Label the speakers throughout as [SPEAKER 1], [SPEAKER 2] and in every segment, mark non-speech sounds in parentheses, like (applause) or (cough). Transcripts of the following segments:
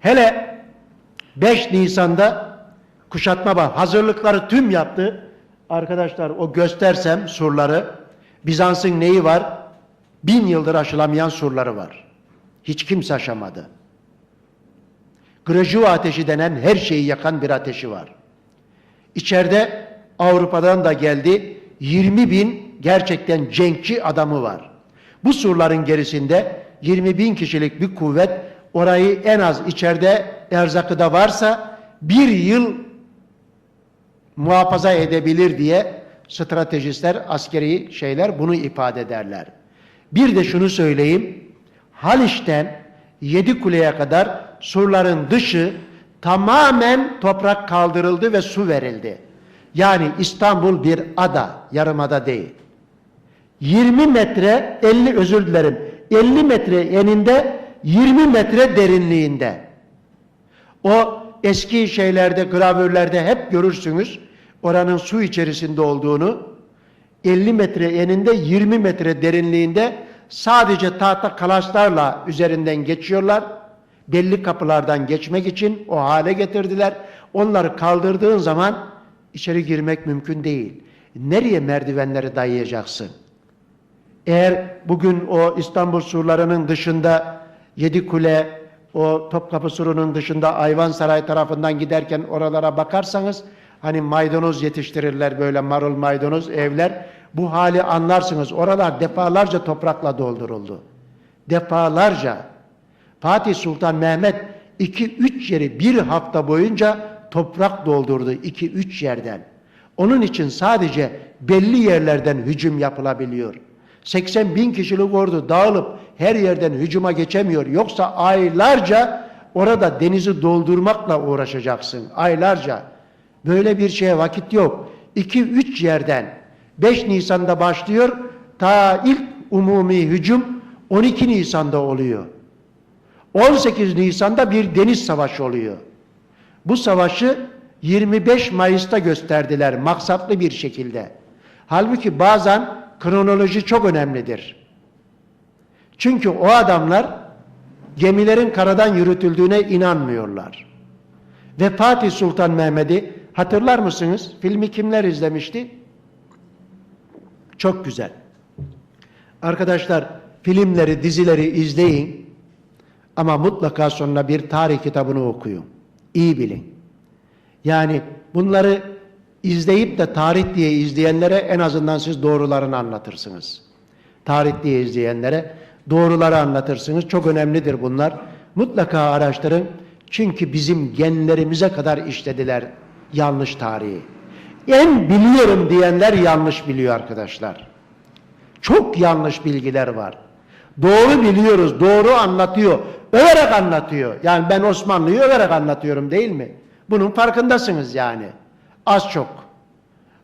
[SPEAKER 1] Hele 5 Nisan'da kuşatma var. Hazırlıkları tüm yaptı. Arkadaşlar o göstersem surları Bizans'ın neyi var? Bin yıldır aşılamayan surları var. Hiç kimse aşamadı. Grajua ateşi denen her şeyi yakan bir ateşi var. İçeride Avrupa'dan da geldi 20 bin gerçekten cenkçi adamı var. Bu surların gerisinde 20 bin kişilik bir kuvvet orayı en az içeride erzakı da varsa bir yıl muhafaza edebilir diye stratejistler, askeri şeyler bunu ifade ederler. Bir de şunu söyleyeyim. Haliç'ten Yedikule'ye kadar surların dışı tamamen toprak kaldırıldı ve su verildi. Yani İstanbul bir ada, yarımada değil. 20 metre 50 özür dilerim 50 metre eninde 20 metre derinliğinde. O eski şeylerde gravürlerde hep görürsünüz oranın su içerisinde olduğunu 50 metre eninde 20 metre derinliğinde sadece tahta kalaslarla üzerinden geçiyorlar. Belli kapılardan geçmek için o hale getirdiler. Onları kaldırdığın zaman içeri girmek mümkün değil. Nereye merdivenleri dayayacaksın? Eğer bugün o İstanbul surlarının dışında Yedikule, o Topkapı surunun dışında Ayvansaray tarafından giderken oralara bakarsanız hani maydanoz yetiştirirler böyle marul maydanoz evler. Bu hali anlarsınız. Oralar defalarca toprakla dolduruldu. Defalarca. Fatih Sultan Mehmet 2-3 yeri bir hafta boyunca toprak doldurdu 2-3 yerden. Onun için sadece belli yerlerden hücum yapılabiliyor. 80 bin kişilik ordu dağılıp her yerden hücuma geçemiyor. Yoksa aylarca orada denizi doldurmakla uğraşacaksın. Aylarca. Böyle bir şeye vakit yok. 2-3 yerden 5 Nisan'da başlıyor. Ta ilk umumi hücum 12 Nisan'da oluyor. 18 Nisan'da bir deniz savaşı oluyor. Bu savaşı 25 Mayıs'ta gösterdiler maksatlı bir şekilde. Halbuki bazen kronoloji çok önemlidir. Çünkü o adamlar gemilerin karadan yürütüldüğüne inanmıyorlar. Ve Fatih Sultan Mehmet'i hatırlar mısınız? Filmi kimler izlemişti? Çok güzel. Arkadaşlar filmleri, dizileri izleyin ama mutlaka sonra bir tarih kitabını okuyun. İyi bilin. Yani bunları izleyip de tarih diye izleyenlere en azından siz doğrularını anlatırsınız. Tarih diye izleyenlere doğruları anlatırsınız. Çok önemlidir bunlar. Mutlaka araştırın. Çünkü bizim genlerimize kadar işlediler yanlış tarihi. En biliyorum diyenler yanlış biliyor arkadaşlar. Çok yanlış bilgiler var. Doğru biliyoruz, doğru anlatıyor. Överek anlatıyor. Yani ben Osmanlı'yı överek anlatıyorum değil mi? Bunun farkındasınız yani. Az çok.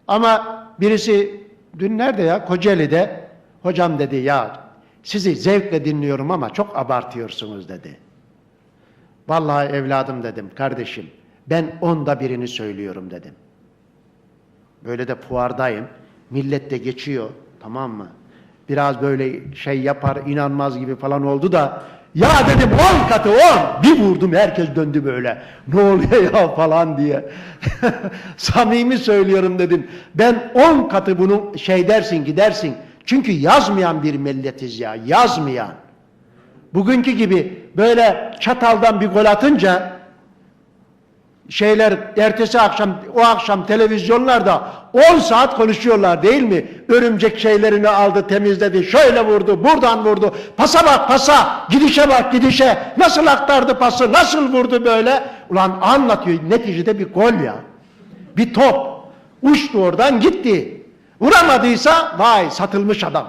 [SPEAKER 1] Ama birisi dün nerede ya? Kocaeli'de hocam dedi ya sizi zevkle dinliyorum ama çok abartıyorsunuz dedi. Vallahi evladım dedim kardeşim ben onda birini söylüyorum dedim. Böyle de fuardayım. Millet de geçiyor tamam mı? Biraz böyle şey yapar inanmaz gibi falan oldu da ya dedim on katı on. Bir vurdum herkes döndü böyle. Ne oluyor ya falan diye. (laughs) Samimi söylüyorum dedim. Ben on katı bunu şey dersin gidersin. Çünkü yazmayan bir milletiz ya. Yazmayan. Bugünkü gibi böyle çataldan bir gol atınca şeyler ertesi akşam o akşam televizyonlarda 10 saat konuşuyorlar değil mi? Örümcek şeylerini aldı temizledi şöyle vurdu buradan vurdu pasa bak pasa gidişe bak gidişe nasıl aktardı pası nasıl vurdu böyle ulan anlatıyor neticede bir gol ya bir top uçtu oradan gitti vuramadıysa vay satılmış adam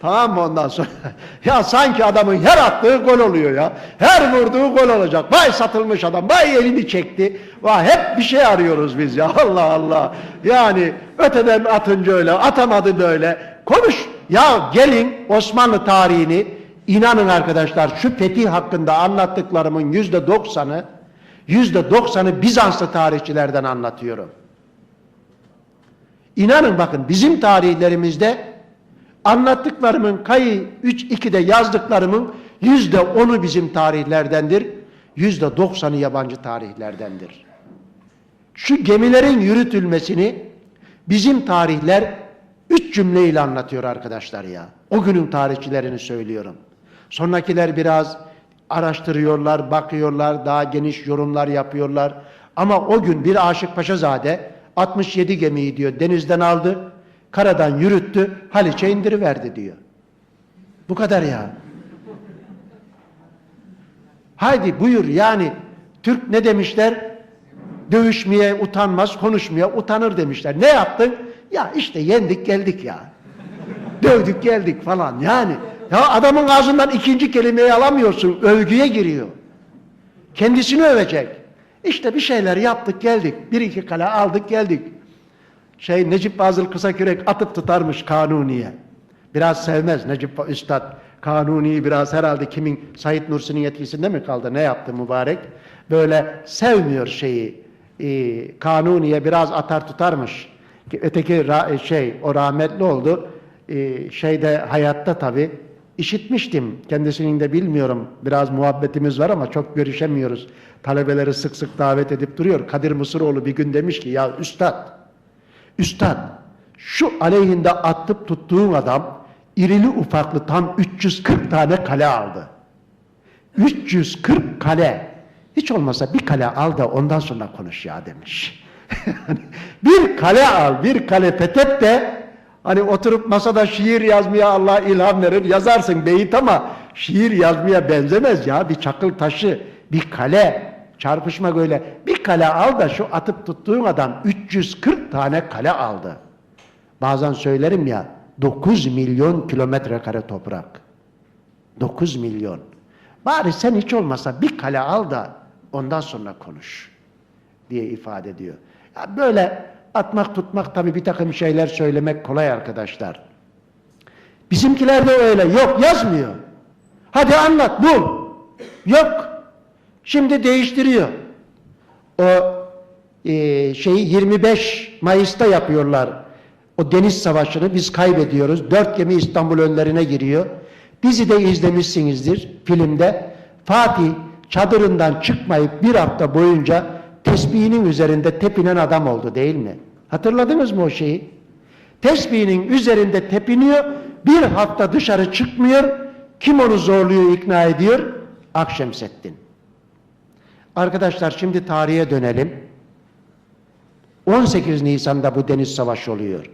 [SPEAKER 1] Tamam mı ondan sonra? (laughs) ya sanki adamın her attığı gol oluyor ya. Her vurduğu gol olacak. Vay satılmış adam. Vay elini çekti. Vay hep bir şey arıyoruz biz ya. (laughs) Allah Allah. Yani öteden atınca öyle, atamadı böyle. Konuş. Ya gelin Osmanlı tarihini inanın arkadaşlar şu fetih hakkında anlattıklarımın yüzde doksanı yüzde doksanı Bizanslı tarihçilerden anlatıyorum. İnanın bakın bizim tarihlerimizde Anlattıklarımın kayı 3-2'de yazdıklarımın yüzde onu bizim tarihlerdendir. yüzde doksanı yabancı tarihlerdendir. Şu gemilerin yürütülmesini bizim tarihler üç cümleyle anlatıyor arkadaşlar ya. O günün tarihçilerini söylüyorum. Sonrakiler biraz araştırıyorlar, bakıyorlar, daha geniş yorumlar yapıyorlar. Ama o gün bir Aşık Paşazade 67 gemiyi diyor denizden aldı, karadan yürüttü, Haliç'e indiriverdi diyor. Bu kadar ya. Haydi buyur yani Türk ne demişler? Dövüşmeye utanmaz, konuşmaya utanır demişler. Ne yaptın? Ya işte yendik geldik ya. Dövdük geldik falan yani. Ya adamın ağzından ikinci kelimeyi alamıyorsun. Övgüye giriyor. Kendisini övecek. İşte bir şeyler yaptık geldik. Bir iki kale aldık geldik. Şey Necip Fazıl Kısakürek atıp tutarmış Kanuni'ye. Biraz sevmez Necip Üstad. Kanuni biraz herhalde kimin Said Nursi'nin yetkisinde mi kaldı? Ne yaptı mübarek? Böyle sevmiyor şeyi. Ee, Kanuni'ye biraz atar tutarmış. Ki Öteki şey o rahmetli oldu. Ee, şeyde hayatta tabi işitmiştim. Kendisinin de bilmiyorum. Biraz muhabbetimiz var ama çok görüşemiyoruz. Talebeleri sık sık davet edip duruyor. Kadir Mısıroğlu bir gün demiş ki ya üstad Üstad, şu aleyhinde atıp tuttuğun adam irili ufaklı tam 340 tane kale aldı. 340 kale. Hiç olmasa bir kale al da ondan sonra konuş ya demiş. (laughs) bir kale al, bir kale fethet de hani oturup masada şiir yazmaya Allah ilham verir. Yazarsın beyit ama şiir yazmaya benzemez ya. Bir çakıl taşı, bir kale. Çarpışma böyle. Bir kale al da şu atıp tuttuğun adam 340 tane kale aldı. Bazen söylerim ya 9 milyon kilometre kare toprak. 9 milyon. Bari sen hiç olmasa bir kale al da ondan sonra konuş diye ifade ediyor. Ya böyle atmak tutmak tabii bir takım şeyler söylemek kolay arkadaşlar. Bizimkiler de öyle. Yok yazmıyor. Hadi anlat bul. Yok. Şimdi değiştiriyor. O e, şeyi 25 Mayıs'ta yapıyorlar. O deniz savaşını biz kaybediyoruz. Dört gemi İstanbul önlerine giriyor. Bizi de izlemişsinizdir filmde. Fatih çadırından çıkmayıp bir hafta boyunca tesbihinin üzerinde tepinen adam oldu değil mi? Hatırladınız mı o şeyi? Tesbihinin üzerinde tepiniyor, bir hafta dışarı çıkmıyor. Kim onu zorluyor, ikna ediyor? Akşemseddin. Arkadaşlar şimdi tarihe dönelim. 18 Nisan'da bu deniz savaşı oluyor.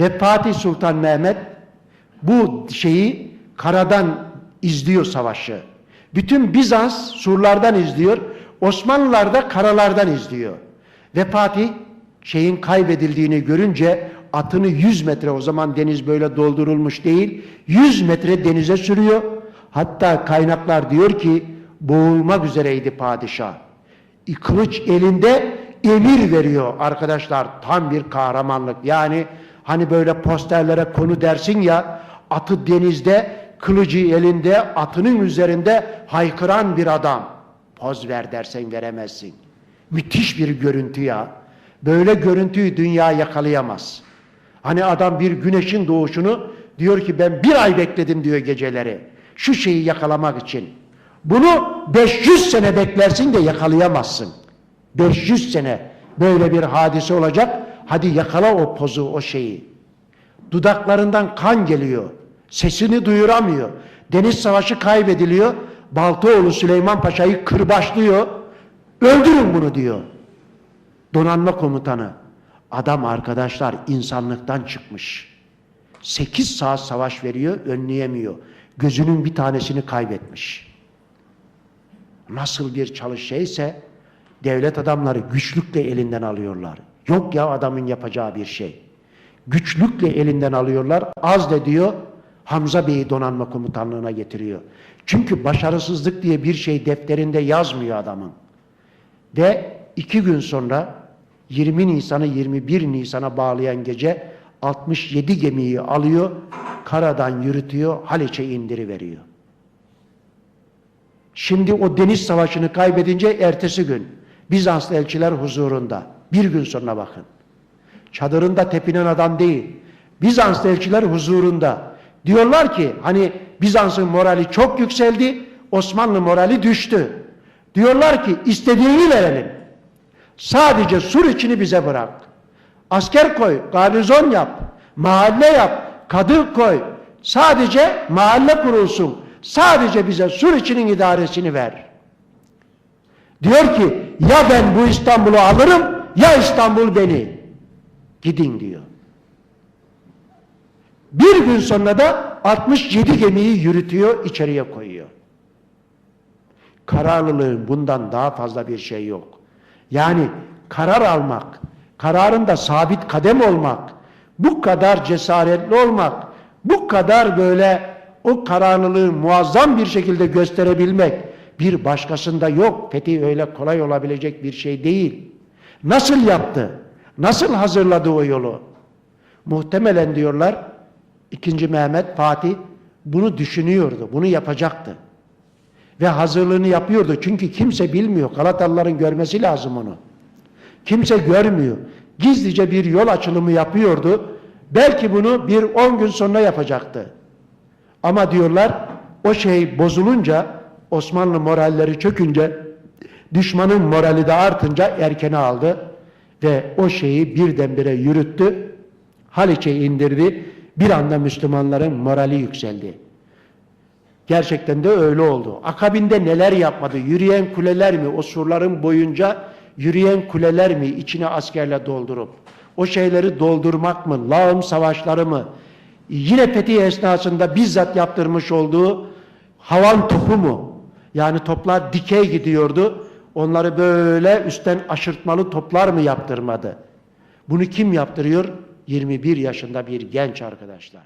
[SPEAKER 1] Ve Fatih Sultan Mehmet bu şeyi karadan izliyor savaşı. Bütün Bizans surlardan izliyor. Osmanlılar da karalardan izliyor. Ve Fatih şeyin kaybedildiğini görünce atını 100 metre o zaman deniz böyle doldurulmuş değil 100 metre denize sürüyor. Hatta kaynaklar diyor ki boğulmak üzereydi padişah. Kılıç elinde emir veriyor arkadaşlar. Tam bir kahramanlık. Yani hani böyle posterlere konu dersin ya atı denizde kılıcı elinde atının üzerinde haykıran bir adam. Poz ver dersen veremezsin. Müthiş bir görüntü ya. Böyle görüntüyü dünya yakalayamaz. Hani adam bir güneşin doğuşunu diyor ki ben bir ay bekledim diyor geceleri. Şu şeyi yakalamak için. Bunu 500 sene beklersin de yakalayamazsın. 500 sene böyle bir hadise olacak. Hadi yakala o pozu, o şeyi. Dudaklarından kan geliyor. Sesini duyuramıyor. Deniz savaşı kaybediliyor. Baltaoğlu Süleyman Paşa'yı kırbaçlıyor. Öldürün bunu diyor. Donanma komutanı. Adam arkadaşlar insanlıktan çıkmış. 8 saat savaş veriyor, önleyemiyor. Gözünün bir tanesini kaybetmiş. Nasıl bir çalış şeyse devlet adamları güçlükle elinden alıyorlar. Yok ya adamın yapacağı bir şey. Güçlükle elinden alıyorlar. Az da diyor Hamza Bey'i donanma komutanlığına getiriyor. Çünkü başarısızlık diye bir şey defterinde yazmıyor adamın. Ve iki gün sonra 20 Nisan'ı 21 Nisan'a bağlayan gece 67 gemiyi alıyor, karadan yürütüyor, Haliç'e indiriveriyor. Şimdi o deniz savaşını kaybedince ertesi gün Bizanslı elçiler huzurunda. Bir gün sonra bakın. Çadırında tepinen adam değil. Bizanslı elçiler huzurunda. Diyorlar ki hani Bizans'ın morali çok yükseldi, Osmanlı morali düştü. Diyorlar ki istediğini verelim. Sadece sur içini bize bırak. Asker koy, garnizon yap, mahalle yap, kadın koy. Sadece mahalle kurulsun. Sadece bize sur içinin idaresini ver. Diyor ki ya ben bu İstanbul'u alırım ya İstanbul beni. Gidin diyor. Bir gün sonra da 67 gemiyi yürütüyor, içeriye koyuyor. Kararlılığın bundan daha fazla bir şey yok. Yani karar almak, kararında sabit kadem olmak, bu kadar cesaretli olmak, bu kadar böyle o kararlılığı muazzam bir şekilde gösterebilmek bir başkasında yok. Fethi öyle kolay olabilecek bir şey değil. Nasıl yaptı? Nasıl hazırladı o yolu? Muhtemelen diyorlar 2. Mehmet Fatih bunu düşünüyordu, bunu yapacaktı. Ve hazırlığını yapıyordu. Çünkü kimse bilmiyor. Galatalıların görmesi lazım onu. Kimse görmüyor. Gizlice bir yol açılımı yapıyordu. Belki bunu bir on gün sonra yapacaktı. Ama diyorlar o şey bozulunca Osmanlı moralleri çökünce düşmanın morali de artınca erkene aldı ve o şeyi birdenbire yürüttü. Haliç'e indirdi. Bir anda Müslümanların morali yükseldi. Gerçekten de öyle oldu. Akabinde neler yapmadı? Yürüyen kuleler mi? O surların boyunca yürüyen kuleler mi? içine askerle doldurup. O şeyleri doldurmak mı? Lağım savaşları mı? Yine fetih esnasında bizzat yaptırmış olduğu havan topu mu? Yani toplar dikey gidiyordu. Onları böyle üstten aşırtmalı toplar mı yaptırmadı? Bunu kim yaptırıyor? 21 yaşında bir genç arkadaşlar.